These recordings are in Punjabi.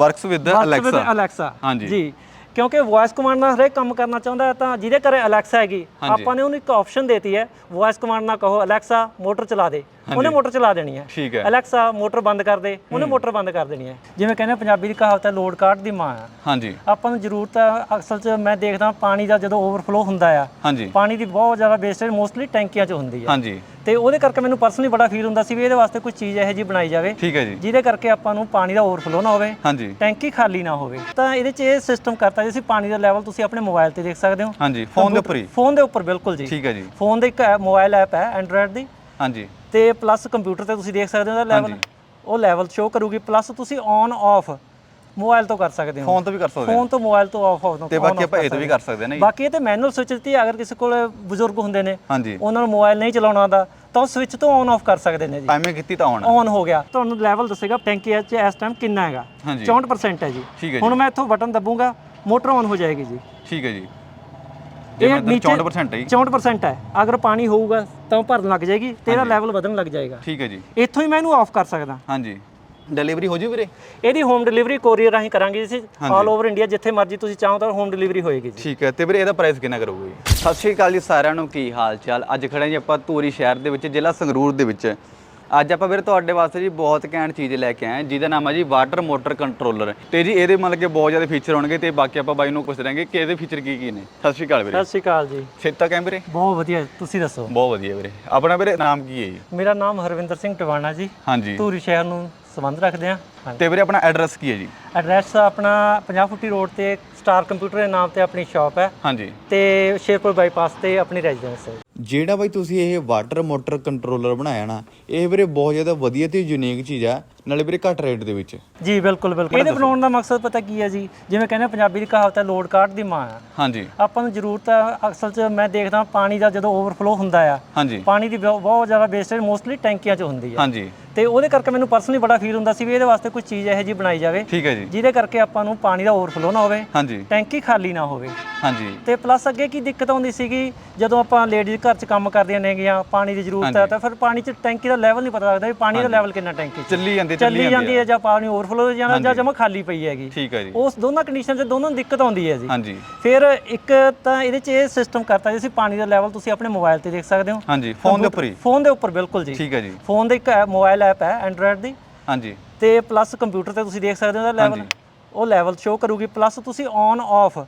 ਵਰਕਸ ਵਿਦ ਅਲੈਕਸਾ ਹਾਂਜੀ। ਜੀ ਕਿਉਂਕਿ ਵੌਇਸ ਕਮਾਂਡ ਨਾਲ ਹਰੇਕ ਕੰਮ ਕਰਨਾ ਚਾਹੁੰਦਾ ਹੈ ਤਾਂ ਜਿਹਦੇ ਘਰੇ ਅਲੈਕਸਾ ਹੈਗੀ। ਆਪਾਂ ਨੇ ਉਹਨੂੰ ਇੱਕ ਆਪਸ਼ਨ ਦੇਤੀ ਹੈ ਵੌਇਸ ਕਮਾਂਡ ਨਾਲ ਕਹੋ ਅਲੈਕਸਾ ਮੋਟਰ ਚਲਾ ਦੇ। ਉਹਨੇ ਮੋਟਰ ਚਲਾ ਦੇਣੀ ਹੈ। ਠੀਕ ਹੈ। ਅਲੈਕਸਾ ਮੋਟਰ ਬੰਦ ਕਰ ਦੇ। ਉਹਨੇ ਮੋਟਰ ਬੰਦ ਕਰ ਦੇਣੀ ਹੈ। ਜਿਵੇਂ ਕਹਿੰਦੇ ਪੰਜਾਬੀ ਦੀ ਕਹਾਵਤ ਹੈ ਲੋਡ ਕਾਟ ਦੀ ਮਾਂ ਆ ਹਾਂਜੀ। ਆਪਾਂ ਨੂੰ ਜ਼ਰੂਰਤ ਹੈ ਅਕਸਰ 'ਚ ਮੈਂ ਦੇਖਦਾ ਪਾਣੀ ਦਾ ਜਦੋਂ ਓਵਰਫਲੋ ਹੁੰਦਾ ਆ ਪਾਣੀ ਦੀ ਬਹੁਤ ਜ਼ਿਆਦਾ ਵੇਸਟੇਜ ਮੋਸਟਲੀ ਟੈਂਕੀਆਂ 'ਚ ਹੁੰਦੀ ਹੈ। ਹਾਂਜੀ। ਤੇ ਉਹਦੇ ਕਰਕੇ ਮੈਨੂੰ ਪਰਸਨਲੀ ਬੜਾ ਫੀਲ ਹੁੰਦਾ ਸੀ ਵੀ ਇਹਦੇ ਵਾਸਤੇ ਕੋਈ ਚੀਜ਼ ਇਹੋ ਜਿਹੀ ਬਣਾਈ ਜਾਵੇ ਠੀਕ ਹੈ ਜੀ। ਜਿਹਦੇ ਕਰਕੇ ਆਪਾਂ ਨੂੰ ਪਾਣੀ ਦਾ ਓਵਰਫਲੋ ਨਾ ਹੋਵੇ ਹਾਂਜੀ। ਟੈਂਕੀ ਖਾਲੀ ਨਾ ਹੋਵੇ। ਤਾਂ ਇਹਦੇ 'ਚ ਇਹ ਸਿਸਟਮ ਕਰਤਾ ਜੀ ਅਸੀਂ ਪਾਣੀ ਦਾ ਲੈਵਲ ਤੁਸੀਂ ਆਪਣੇ ਮੋਬਾਈਲ ਤੇ ਦੇਖ ਸਕਦੇ ਹੋ। ਹਾਂਜੀ ਫੋਨ ਦੇ ਉੱਪਰ ਹੀ। ਫੋਨ ਦੇ ਉੱਪਰ ਬਿਲਕੁਲ ਜੀ। ਠੀਕ ਹੈ ਜੀ। ਫੋਨ ਦੇ ਇੱਕ ਮੋਬਾਈਲ ਐਪ ਹੈ ਐਂਡਰੋਇਡ ਦੀ। ਹਾਂਜੀ। ਤੇ ਪਲੱਸ ਕੰਪਿਊਟਰ ਤੇ ਤੁਸੀਂ ਦੇਖ ਸਕਦੇ ਹੋ ਉਹਦਾ ਲੈਵਲ ਉਹ ਲੈਵਲ ਸ਼ੋ ਕਰੂਗੀ ਪਲੱਸ ਤੁਸੀਂ ਔਨ ਆਫ ਮੋਬਾਈਲ ਤੋਂ ਕਰ ਸਕਦੇ ਹੋ। ਫੋਨ ਤੋਂ ਵੀ ਕਰ ਸਕਦੇ ਫੋਨ ਤੋਂ ਮੋਬਾਈਲ ਤੋਂ ਆਫ ਆਫ ਤੇ ਬਾਕੀ ਆਪਾਂ ਇਹ ਤੋਂ ਵੀ ਕਰ ਸਕਦੇ ਨਾ ਬਾਕੀ ਇਹ ਤੇ ਮੈਨੂਅਲ ਸਵਿਚ ਦਿੱਤੀ ਹੈ, ਅਗਰ ਕਿਸੇ ਕੋਲ ਬਜ਼ੁਰਗ ਹੁੰਦੇ ਨੇ ਹਾਂਜੀ। ਉਹਨਾਂ ਨੂੰ ਮੋਬਾਈਲ ਨਹੀਂ ਚਲਾਉਣਾ ਆਉਂਦਾ ਤਾਂ ਉਹ ਸਵਿਚ ਤੋਂ ਔਨ ਆਫ ਕਰ ਸਕਦੇ ਨੇ ਜੀ। ਐਵੇਂ ਕੀਤੀ ਤਾਂ ਆਉਣਾ ਔਨ ਹੋ ਗਿਆ। ਤੁਹਾਨੂੰ ਲੈਵਲ ਦੱਸੇਗਾ ਟੈਂਕੀ ਐਚ ਇਸ ਟਾਈਮ ਕਿੰਨਾ ਹੈਗਾ। ਹਾਂਜੀ। 64% ਹੈ ਜੀ। ਹੁਣ ਮੈਂ ਇੱਥੋਂ ਬਟਨ ਦਬੂੰਗਾ ਮੋਟਰ ਔਨ ਹੋ ਜਾਏਗੀ ਜੀ। ਠੀਕ ਹੈ ਜੀ। ਇਹ ਮੈਂ ਇੱਧਰ ਨੀਚੇ- 64% ਹੈ ਜੀ। 64% ਹੈ। ਅਗਰ ਪਾਣੀ ਹੋਊਗਾ ਤਾਂ ਭਰਨ ਲੱਗ ਜਾਏਗੀ ਤੇਰਾ ਲੈਵਲ ਵਧਣ ਲੱਗ ਜਾਏਗਾ। ਠੀਕ ਹੈ ਜੀ। ਇੱਥੋਂ ਹੀ ਮੈਂ ਇਹਨੂੰ ਆਫ ਕਰ ਸਕਦਾ। ਹਾਂਜੀ। ਡਿਲੀਵਰੀ ਹੋ ਜੂ ਵੀਰੇ? ਇਹਦੀ ਹੋਮ ਡਿਲੀਵਰੀ ਕੋਰੀਅਰ ਰਾਹੀਂ ਕਰਾਂਗੇ ਜੀ ਆਲ ਓਵਰ ਇੰਡੀਆ ਜਿੱਥੇ ਮਰਜ਼ੀ ਤੁਸੀਂ ਚਾਹੋ ਤਾਂ ਹੋਮ ਡਿਲੀਵਰੀ ਹੋਏਗੀ ਜੀ। ਠੀਕ ਹੈ ਤੇ ਵੀਰੇ ਇਹਦਾ ਪ੍ਰਾਈਸ ਕਿੰਨਾ ਕਰੋਗੇ ਜੀ? ਸਤਿ ਸ਼੍ਰੀ ਅਕਾਲ ਜੀ ਸਾਰਿਆਂ ਨੂੰ ਕੀ ਹਾਲ ਚਾਲ? ਅੱਜ ਖੜੇ ਜੀ ਆਪਾਂ ਧੂਰੀ ਸ਼ਹਿਰ ਦੇ ਵਿੱਚ ਜ਼ਿਲ੍ਹਾ ਸੰਗਰੂਰ ਦੇ ਵਿੱਚ। ਅੱਜ ਆਪਾਂ ਵੀਰੇ ਤੁਹਾਡੇ ਵਾਸਤੇ ਜੀ ਬਹੁਤ ਘੈਂਟ ਚੀਜ਼ ਲੈ ਕੇ ਆਏ ਜਿਹਦਾ ਨਾਮ ਹੈ ਜੀ ਵਾਟਰ ਮੋਟਰ ਕੰਟਰੋਲਰ ਤੇ ਜੀ ਇਹਦੇ ਮਤਲਬ ਕਿ ਬਹੁਤ ਜ਼ਿਆਦਾ ਫੀਚਰ ਹੋਣਗੇ ਤੇ ਬਾਕੀ ਆਪਾਂ ਬਾਈ ਨੂੰ ਪੁੱਛ ਰਾਂਗੇ ਕਿ ਇਹਦੇ ਫੀਚਰ ਕੀ ਕੀ ਨੇ। ਸਤਿ ਸ਼੍ਰੀ ਅਕਾਲ ਵੀਰੇ। ਸਤਿ ਸ਼੍ਰੀ ਅਕਾਲ ਜੀ। ਸੇਤਾ ਕੈਮ ਵੀਰੇ? ਬਹੁਤ ਵਧੀਆ ਤੁਸੀਂ ਦੱਸੋ? ਬਹੁਤ ਵਧੀਆ ਵੀਰੇ। ਆਪਣਾ ਵੀਰੇ ਨਾਮ ਕੀ ਹੈ ਜੀ? ਮੇਰਾ ਨਾਮ ਹਰਵਿੰਦਰ ਸਿੰਘ ਟਿਵਾਣਾ ਜੀ। ਹਾਂਜੀ। ਧੂਰੀ ਸ਼ਹਿਰ ਨੂੰ ਸੰਬੰਧ ਰੱਖਦੇ ਹਾਂਜੀ। ਤੇ ਵੀਰੇ ਆਪਣਾ ਐਡਰੈਸ ਕੀ ਹੈ ਜੀ? ਐਡਰੈਸ ਆਪਣਾ 50 ਫੁੱਟੀ ਰੋਡ ਤੇ ਸਟਾਰ ਕੰਪਿਊਟਰ ਦੇ ਨਾਮ ਤੇ ਆਪਣੀ ਸ਼ਾਪ ਹੈ। ਹਾਂਜੀ। ਤੇ ਸ਼ੇਰਪੁਰ ਬਾਈਪਾਸ ਤੇ ਆਪਣੀ ਰੈਜ਼ੀਡੈਂਸ ਹੈ। ਜਿਹੜਾ ਬਾਈ ਤੁਸੀਂ ਇਹ ਵਾਟਰ ਮੋਟਰ ਕੰਟਰੋਲਰ ਬਣਾਇਆ ਨਾ ਇਹ ਵੀਰੇ ਬਹੁਤ ਜ਼ਿਆਦਾ ਵਧੀਆ ਤੇ ਯੂਨੀਕ ਚੀਜ਼ ਆ। ਨਾਲੇ ਵੀਰੇ ਘੱਟ ਰੇਟ ਦੇ ਵਿੱਚ। ਜੀ ਬਿਲਕੁਲ ਬਿਲਕੁਲ। ਇਹਦੇ ਬਣਾਉਣ ਦਾ ਮਕਸਦ ਪਤਾ ਕੀ ਹੈ ਜੀ? ਜਿਵੇਂ ਕਹਿੰਦੇ ਆ, ਪੰਜਾਬੀ ਦੀ ਕਹਾਵਤ ਹੈ ਲੋਡ ਕਾਟ ਦੀ ਮਾਂ ਆ। ਹਾਂਜੀ। ਆਪਾਂ ਨੂੰ ਜ਼ਰੂਰਤ ਹੈ ਅਕਸਰ 'ਚ ਮੈਂ ਦੇਖਦਾ ਪਾਣੀ ਦਾ ਜਦੋਂ ਓਵਰਫਲੋ ਹੁੰਦਾ ਆ ਹਾਂਜੀ। ਪਾਣੀ ਦੀ ਬਹੁ- ਬਹੁਤ ਜ਼ਿਆਦਾ ਵੇਸਟੇਜ ਮੋਸਟਲੀ ਟੈਂਕੀਆਂ 'ਚ ਹੁੰਦੀ ਹੈ ਹਾਂਜੀ। ਤੇ ਉਹਦੇ ਕਰਕੇ ਮੈਨੂੰ ਪਰਸਨਲੀ ਬੜਾ ਫੀਲ ਹੁੰਦਾ ਸੀ ਵੀ ਇਹਦੇ ਵਾਸਤੇ ਕੋਈ ਚੀਜ਼ ਇਹੋ ਜਿਹੀ ਬਣਾਈ ਜਾਵੇ ਠੀਕ ਹੈ ਜੀ। ਜਿਹਦੇ ਕਰਕੇ ਆਪਾਂ ਨੂੰ ਪਾਣੀ ਦਾ ਓਵਰਫਲੋ ਨਾ ਹੋਵੇ ਹਾਂਜੀ। ਟੈਂਕੀ ਖਾਲੀ ਨਾ ਹੋਵੇ। ਹਾਂਜੀ। ਤੇ ਪਲੱਸ ਅੱਗੇ ਕੀ ਦਿੱਕਤ ਆਉਂਦੀ ਸੀਗੀ ਜਦੋਂ ਆਪਾਂ ਲੇਡੀਜ਼ ਘਰ 'ਚ ਕੰਮ ਕਰਦੀਆਂ ਨੇਗੀਆਂ ਪਾਣੀ ਦੀ ਜ਼ਰੂਰਤ ਹੈ ਤਾਂ ਫਿਰ ਪਾਣੀ 'ਚ ਟੈਂਕੀ ਦਾ ਲੈਵਲ ਨਹੀਂ ਪਤਾ ਲੱਗਦਾ ਵੀ ਪਾਣੀ ਦਾ ਲੈਵਲ ਕਿੰਨਾ ਟੈਂਕੀ 'ਚ। ਚੱਲੀ ਜਾਂਦੀ। ਚੱਲੀ ਜਾਂਦੀ ਹੈ ਜਾਂ ਪਾਣੀ ਓਵਰਫਲੋ ਹੋ ਜਾਂਦਾ ਜਾਂ ਜਮਾ ਖਾਲੀ ਪਈ ਹੈਗੀ। ਠੀਕ ਹੈ ਜੀ। ਉਸ ਦੋਨਾਂ ਕੰਡੀਸ਼ਨ 'ਚ ਦੋਨੋਂ ਨੂੰ ਦਿੱਕਤ ਆਉਂਦੀ ਹੈ ਜੀ। ਹਾਂਜੀ। ਫਿਰ ਇੱਕ ਤਾਂ ਇਹਦੇ 'ਚ ਇਹ ਸਿਸਟਮ ਕਰਤਾ ਜੀ ਅਸੀਂ ਪਾਣੀ ਦਾ ਲੈਵਲ ਤੁਸੀਂ ਆਪਣੇ ਮੋਬਾਈਲ ਤੇ ਦੇਖ ਸਕਦੇ ਹੋ। ਹਾਂਜੀ ਫੋਨ ਦੇ ਉੱਪਰ ਹੀ। ਫੋਨ ਦੇ ਉੱਪਰ ਬਿਲਕੁਲ ਜੀ। ਠੀਕ ਹੈ ਜੀ। ਫੋਨ ਦੇ ਇੱਕ ਮੋਬਾਈਲ ਐਪ ਹੈ ਐਂਡਰੋਇਡ ਦੀ। ਹਾਂਜੀ। ਤੇ ਪਲੱਸ ਕੰਪਿਊਟਰ ਤੇ ਤੁਸੀਂ ਦੇਖ ਸਕਦੇ ਹੋ ਉਹਦਾ ਲੈਵਲ ਉਹ ਲੈਵਲ ਸ਼ੋ ਕਰੂਗੀ ਪਲੱਸ ਤੁਸੀਂ ਔਨ ਆਫ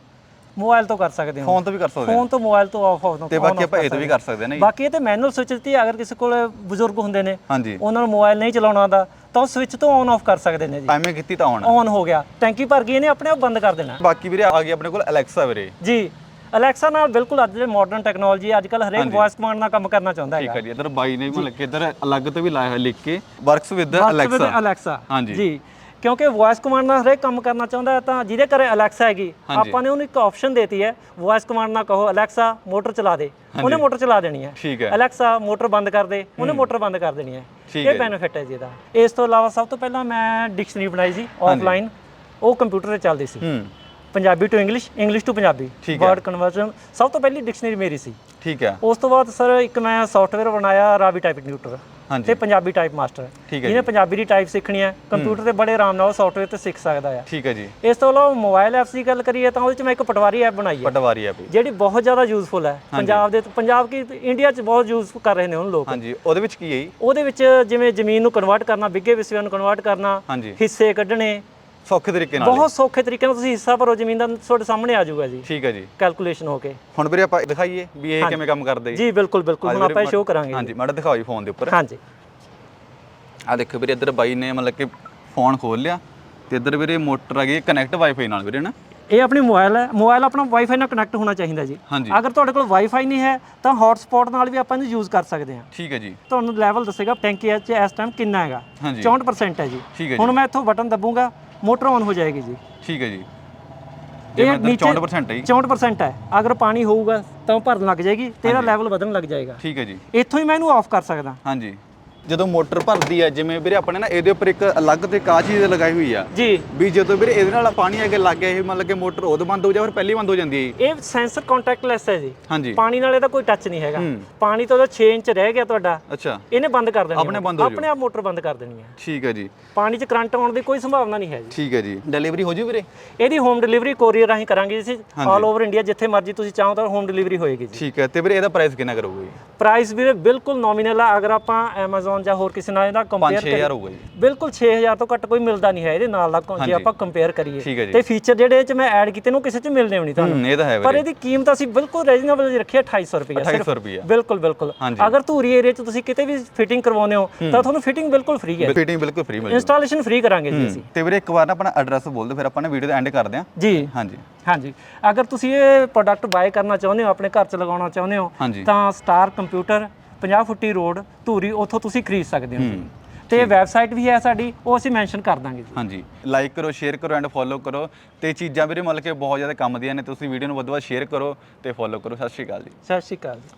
ਮੋਬਾਈਲ ਤੋਂ ਕਰ ਸਕਦੇ ਹੋ। ਫੋਨ ਤੋਂ ਵੀ ਕਰ ਸਕਦੇ ਫੋਨ ਤੋਂ ਮੋਬਾਈਲ ਤੋਂ ਆਫ ਆਫ ਤੇ ਬਾਕੀ ਆਪਾਂ ਇਹ ਤੋਂ ਵੀ ਕਰ ਸਕਦੇ ਹਾਂ ਨਾ ਬਾਕੀ ਇਹ ਤੇ ਮੈਨੂਅਲ ਸਵਿਚ ਦਿੱਤੀ ਹੈ, ਅਗਰ ਕਿਸੇ ਕੋਲ ਬਜ਼ੁਰਗ ਹੁੰਦੇ ਨੇ ਉਹਨਾਂ ਨੂੰ ਮੋਬਾਈਲ ਨਹੀਂ ਚਲਾਉਣਾ ਆਉਂਦਾ ਤਾਂ ਉਹ ਸਵਿਚ ਤੋਂ ਔਨ ਆਫ ਕਰ ਸਕਦੇ ਨੇ ਜੀ। ਐਵੇਂ ਕੀਤੀ ਤਾਂ ਆਉਣਾ ਔਨ ਹੋ ਗਿਆ। ਟੈਂਕੀ ਭਰ ਗਈ ਇਹਨੇ ਆਪਣੇ ਆਪ ਬੰਦ ਕਰ ਦੇਣਾ। ਬਾਕੀ ਵੀਰੇ ਆ ਗਈ ਆਪਣੇ ਕੋਲ ਅਲੈਕਸਾ ਵੀਰੇ। ਜੀ। ਅਲੈਕਸਾ ਨਾਲ ਬਿਲਕੁਲ ਅੱਜ ਦੇ ਮਾਡਰਨ ਟੈਕਨੋਲੋਜੀ ਅੱਜ ਕੱਲ ਹਰੇਕ ਵੌਇਸ ਕਮਾਂਡ ਨਾਲ ਕੰਮ ਕਰਨਾ ਚਾਹੁੰਦਾ ਠੀਕ ਹੈਗਾ। ਹੈ ਜੀ। ਇਧਰ ਬਾਈ ਨੇ ਮਤਲਬ ਕਿ ਇਧਰ ਅਲੱਗ ਤੋਂ ਵੀ ਲਾਇਆ ਹੋਇਆ ਲਿਖ ਕੇ। Works with Alexa Alexa Alexa ਹਾਂਜੀ। ਜੀ। ਕਿਉਂਕਿ ਵੌਇਸ ਕਮਾਂਡ ਨਾਲ ਹਰੇਕ ਕੰਮ ਕਰਨਾ ਚਾਹੁੰਦਾ ਹੈ ਤਾਂ ਜਿਹਦੇ ਘਰੇ ਅਲੈਕਸਾ ਹੈਗੀ ਆਪਾਂ ਨੇ ਉਹਨੂੰ ਇੱਕ ਆਪਸ਼ਨ ਦੇਤੀ ਹੈ ਵੌਇਸ ਕਮਾਂਡ ਨਾਲ ਕਹੋ ਅਲੈਕਸਾ ਮੋਟਰ ਚਲਾ ਦੇ। ਉਹਨੇ ਮੋਟਰ ਚਲਾ ਦੇਣੀ ਹੈ। ਠੀਕ ਹੈ। ਅਲੈਕਸਾ ਮੋਟਰ ਬੰਦ ਕਰ ਦੇ। ਉਹਨੇ ਮੋਟਰ ਬੰਦ ਕਰ ਦੇਣੀ ਹੈ। ਠੀਕ ਇਹ ਬੈਨੀਫਿਟ ਹੈ ਜੀ ਇਹਦਾ। ਇਸ ਤੋਂ ਇਲਾਵਾ ਸਭ ਤੋਂ ਪਹਿਲਾਂ ਮੈਂ ਡਿਕਸ਼ਨਰੀ ਬਣਾਈ ਸੀ ਆਫਲਾਈਨ ਉਹ ਕੰਪਿਊਟਰ ਤੇ ਚੱਲਦੀ ਸੀ। ਹੂੰ। Punjabi to English English to Punjabi ਠੀਕ ਹੈ। ਵਰਡ ਕਨਵਰਜਨ ਸਭ ਤੋਂ ਪਹਿਲੀ ਡਿਕਸ਼ਨਰੀ ਮੇਰੀ ਸੀ। ਠੀਕ ਹੈ। ਉਸ ਤੋਂ ਬਾਅਦ ਸਰ ਇੱਕ ਮੈਂ ਸੌਫਟਵੇਅਰ ਬਣਾਇਆ ਰਾਵੀ ਟਾਈਪ ਕੰਪਿਊਟਰ ਹਾਂਜੀ। ਤੇ ਪੰਜਾਬੀ ਟਾਈਪ ਮਾਸਟਰ ਠੀਕ ਹੈ ਜਿਹਨੇ ਪੰਜਾਬੀ ਦੀ ਟਾਈਪ ਸਿੱਖਣੀ ਹੈ ਕੰਪਿਊਟਰ ਤੇ ਬੜੇ ਆਰਾਮ ਨਾਲ ਸੌਫਟਵੇਅਰ ਤੇ ਸਿੱਖ ਸਕਦਾ ਹੈ। ਠੀਕ ਹੈ ਜੀ। ਇਸ ਤੋਂ ਇਲਾਵਾ ਮੋਬਾਈਲ ਐਪਸ ਦੀ ਗੱਲ ਕਰੀਏ ਤਾਂ ਉਹਦੇ ਚ ਮੈਂ ਇੱਕ ਪਟਵਾਰੀ ਐਪ ਬਣਾਈ ਹੈ। ਪਟਵਾਰੀ ਆ ਵੀ। ਜਿਹੜੀ ਬਹੁਤ ਜ਼ਿਆਦਾ ਯੂਜ਼ਫੁਲ ਹੈ। ਪੰਜਾਬ ਦੇ ਪੰਜਾਬ ਕੀ ਇੰਡੀਆ ਚ ਬਹੁਤ ਯੂਜ਼ ਕਰ ਰਹੇ ਨੇ ਹੁਣ ਲੋਕ। ਹਾਂਜੀ। ਉਹਦੇ ਵਿੱਚ ਕੀ ਹੈ ਜੀ? ਉਹਦੇ ਵਿੱਚ ਜਿਵੇਂ ਜ਼ਮੀਨ ਨੂੰ ਕਨਵਰਟ ਕਰਨਾ ਬਿੱਗੇ ਵਿਸਵਿਆਂ ਨੂੰ ਕਨਵਰਟ ਕਰਨਾ ਹਾਂਜੀ। ਹਿੱਸੇ ਕੱਢਣੇ ਸੌਖੇ ਤਰੀਕੇ ਨਾਲ ਬਹੁਤ ਸੌਖੇ ਤਰੀਕੇ ਨਾਲ ਤੁਸੀਂ ਹਿੱਸਾ ਭਰੋ ਜ਼ਮੀਨ ਦਾ ਤੁਹਾਡੇ ਸਾਹਮਣੇ ਆ ਜਾਊਗਾ ਜੀ। ਠੀਕ ਹੈ ਜੀ। ਕੈਲਕੂਲੇਸ਼ਨ ਹੋ ਕੇ। ਹੁਣ ਵੀਰੇ ਆਪਾਂ ਦਿਖਾਈਏ ਵੀ ਇਹ ਕਿਵੇਂ ਕੰਮ ਕਰਦੇ। ਜੀ ਬਿਲਕੁਲ ਬਿਲਕੁਲ। ਹੁਣ ਆਪਾਂ ਸ਼ੋਅ ਕਰਾਂਗੇ। ਹਾਂਜੀ ਮਾੜਾ ਦਿਖਾਓ ਜੀ ਫੋਨ ਦੇ ਉੱਪਰ। ਹਾਂਜੀ। ਆ ਦੇਖੋ ਵੀਰੇ ਇੱਧਰ ਬਾਈ ਨੇ ਮਤਲਬ ਕਿ ਫੋਨ ਖੋਲ ਲਿਆ ਤੇ ਇੱਧਰ ਵੀਰੇ ਮੋਟਰ ਆ ਗਈ ਕਨੈਕਟ ਵਾਈਫਾਈ ਨਾਲ ਵੀਰੇ ਨਾ? ਇਹ ਆਪਣੀ ਮੋਬਾਈਲ ਹੈ। ਮੋਬਾਈਲ ਆਪਣਾ ਵਾਈਫਾਈ ਨਾਲ ਕਨੈਕਟ ਹੋਣਾ ਚਾਹੀਦਾ ਜੀ। ਅਗਰ ਤੁਹਾਡੇ ਕੋਲ ਵਾਈਫਾਈ ਨਹੀਂ ਹੈ ਤਾਂ ਹੌਟਸਪੌਟ ਨਾਲ ਵੀ ਆਪਾਂ ਇਹਨੂੰ ਯੂਜ਼ ਕਰ ਸਕਦੇ ਹਾਂ। ਠੀਕ ਹੈ ਜੀ। ਤੁਹਾਨੂੰ ਲੈਵਲ ਦੱਸੇਗਾ ਟੈਂਕੀ ਐਚ ਇਸ ਟਾਈਮ ਕਿੰਨਾ ਹੈਗਾ। ਹਾਂਜੀ। 64% ਹੈ ਜੀ। ਠੀਕ ਹੈ ਜੀ। ਹੁਣ ਮੈਂ ਇੱਥੋਂ ਬਟਨ ਦਬੂੰਗਾ। ਮੋਟਰ ਔਨ ਹੋ ਜਾਏਗੀ ਜੀ। ਠੀਕ ਹੈ ਜੀ। ਜੇ ਮੈਂ ਇੱਧਰ 64% ਹੈ ਜੀ। 64% ਹੈ। ਅਗਰ ਪਾਣੀ ਹੋਊਗਾ ਤਾਂ ਉਹ ਭਰਨ ਲੱਗ ਜਾਏਗੀ ਤੇਰਾ ਲੈਵਲ ਵਧਣ ਲੱਗ ਜਾਏਗਾ। ਠੀਕ ਹੈ ਜੀ। ਇੱਥੋਂ ਹੀ ਮੈਂ ਇਹਨੂੰ ਆਫ ਕਰ ਸਕਦਾ। ਹਾਂਜੀ। ਜਦੋਂ ਮੋਟਰ ਭਰਦੀ ਹੈ ਜਿਵੇਂ ਵੀਰੇ ਆਪਣੇ ਨਾ ਇਹਦੇ ਉੱਪਰ ਇੱਕ ਅਲੱਗ ਤੇ ਕਾਚ ਚੀਜ਼ ਲਗਾਈ ਹੋਈ ਆ। ਜੀ। ਵੀ ਜਦੋਂ ਵੀਰੇ ਇਹਦੇ ਨਾਲ ਪਾਣੀ ਅੱਗੇ ਲੱਗ ਗਿਆ ਇਹ ਮਤਲਬ ਕਿ ਮੋਟਰ ਉਦੋਂ ਬੰਦ ਹੋ ਜਾ ਫਿਰ ਪਹਿਲੀ ਬੰਦ ਹੋ ਜਾਂਦੀ ਹੈ। ਇਹ ਸੈਂਸਰ ਕੰਟੈਕਟਲੈਸ ਹੈ ਜੀ। ਹਾਂਜੀ। ਪਾਣੀ ਨਾਲ ਇਹਦਾ ਕੋਈ ਟੱਚ ਨਹੀਂ ਹੈਗਾ। ਪਾਣੀ ਤਾਂ ਉਹਦਾ 6 ਇੰਚ ਰਹਿ ਗਿਆ ਤੁਹਾਡਾ। ਅੱਛਾ। ਇਹਨੇ ਬੰਦ ਕਰ ਦੇਣੀ ਆਪਣੇ। ਬੰਦ ਹੋ। ਆਪਣੇ ਆਪ ਮੋਟਰ ਬੰਦ ਕਰ ਦੇਣੀ ਹੈ ਠੀਕ ਹੈ ਜੀ। ਪਾਣੀ 'ਚ ਕਰੰਟ ਆਉਣ ਦੀ ਕੋਈ ਸੰਭਾਵਨਾ ਨਹੀਂ ਹੈ ਜੀ। ਠੀਕ ਹੈ ਜੀ। ਡਿਲੀਵਰੀ ਹੋ ਜੂ ਵੀਰੇ? ਇਹਦੀ ਹੋਮ ਡਿਲੀਵਰੀ ਕੋਰੀਅਰ ਰਾਹੀਂ ਕਰਾਂਗੇ ਜੀ ਆਲ ਓਵਰ ਇੰਡੀਆ ਜਿੱਥੇ ਮਰਜ਼ੀ ਤੁਸੀਂ ਚਾਹੋ ਤਾਂ ਹੋਮ ਡਿਲੀਵਰੀ ਹੋਏਗੀ ਜੀ। ਠੀਕ ਹੈ ਤੇ ਵੀਰੇ ਇਹਦਾ ਪ੍ਰਾਈਸ ਕਿੰਨਾ ਕਰੋਗੇ? ਪ੍ਰਾਈਸ ਵੀਰੇ ਬਿਲਕੁਲ ਨੋਮੀਨਲ ਆ। ਅਗਰ ਆਪਾਂ Amazon ਜਾਂ ਹੋਰ ਕਿਸੇ ਨਾਲ ਇਹਦਾ ਕੰਪੇਅਰ 5-6000 ਹੋਊਗਾ ਜੀ। ਬਿਲਕੁਲ 6000 ਤੋਂ ਘੱਟ ਕੋਈ ਮਿਲਦਾ ਨਹੀਂ ਹੈ ਇਹਦੇ ਨਾਲ ਦਾ ਜੇ ਆਪਾਂ ਕੰਪੇਅਰ ਕਰੀਏ। ਤੇ ਫੀਚਰ ਜਿਹੜੇ ਇਹ ਚ ਮੈਂ ਐਡ ਕੀਤੇ ਨੇ ਕਿਸੇ ਚ ਮਿਲਣੇ ਵੀ ਨਹੀਂ ਤੁਹਾਨੂੰ। ਹੂੰ ਇਹ ਤਾਂ ਹੈ ਪਰ ਇਹਦੀ ਕੀਮਤ ਅਸੀਂ ਬਿਲਕੁਲ ਰੀਜ਼ਨੇਬਲ ਜੀ ਰੱਖੀ ਹੈ 2800 ਰੁਪਏ 2800 ਰੁਪਏ ਬਿਲਕੁਲ ਬਿਲਕੁਲ। ਅਗਰ ਧੂਰੀ ਏਰੀਆ ਚ ਤੁਸੀਂ ਕਿਤੇ ਵੀ ਫਿਟਿੰਗ ਕਰਵਾਉਂਦੇ ਹੋ ਤਾਂ ਤੁਹਾਨੂੰ ਫਿਟਿੰਗ ਬਿਲਕੁਲ ਫ੍ਰੀ ਹੈ। ਫਿਟਿੰਗ ਬਿਲਕੁਲ ਫ੍ਰੀ ਮਿਲ ਜੂ ਇੰਸਟਾਲੇਸ਼ਨ ਫ੍ਰੀ ਕਰਾਂਗੇ ਜੀ ਅਸੀਂ। ਤੇ ਵੀਰੇ ਇੱਕ ਵਾਰ ਨਾ ਆਪਣਾ ਐਡਰੈਸ ਬੋਲ ਦਿਓ ਫਿਰ ਆਪਾਂ ਨਾ ਵੀਡੀਓ ਦਾ ਐਂਡ ਕਰਦੇ ਹਾਂ। ਜੀ। ਹਾਂਜੀ। ਹਾਂਜੀ। ਅਗਰ ਤੁਸੀਂ ਇਹ ਪ੍ਰੋਡਕਟ ਬਾਏ ਕਰਨਾ ਚਾਹੁੰਦੇ ਹੋ ਆਪਣੇ ਘਰ 'ਚ ਲਗਾਉਣਾ ਚਾਹੁੰਦੇ ਹੋ ਤਾਂ ਸਟਾਰ ਕੰਪਿਊਟਰ 50 ਫੁੱਟੀ ਰੋਡ ਧੂਰੀ ਉੱਥੋਂ ਤੁਸੀਂ ਖਰੀਦ ਸਕਦੇ ਹੋ ਜੀ। ਤੇ ਵੈਬਸਾਈਟ ਵੀ ਹੈ ਸਾਡੀ ਉਹ ਅਸੀਂ ਮੈਂਸ਼ਨ ਕਰ ਦਾਂਗੇ ਜੀ। ਹਾਂਜੀ ਲਾਈਕ ਕਰੋ ਸ਼ੇਅਰ ਕਰੋ ਐਂਡ ਫੋਲੋ ਕਰੋ। ਤੇ ਚੀਜ਼ਾਂ ਵੀਰੇ ਮਤਲਬ ਕਿ ਬਹੁਤ ਜ਼ਿਆਦਾ ਕੰਮ ਦੀਆਂ ਨੇ ਤੁਸੀਂ ਵੀਡੀਓ ਨੂੰ ਵੱਧ ਤੋਂ ਵੱਧ ਸ਼ੇਅਰ ਕਰੋ ਤੇ ਫੋਲੋ ਕਰੋ। ਸਤਿ ਸ਼੍ਰੀ ਅਕਾਲ ਜੀ। ਸਤਿ ਸ਼੍ਰੀ ਅਕਾਲ ਜੀ।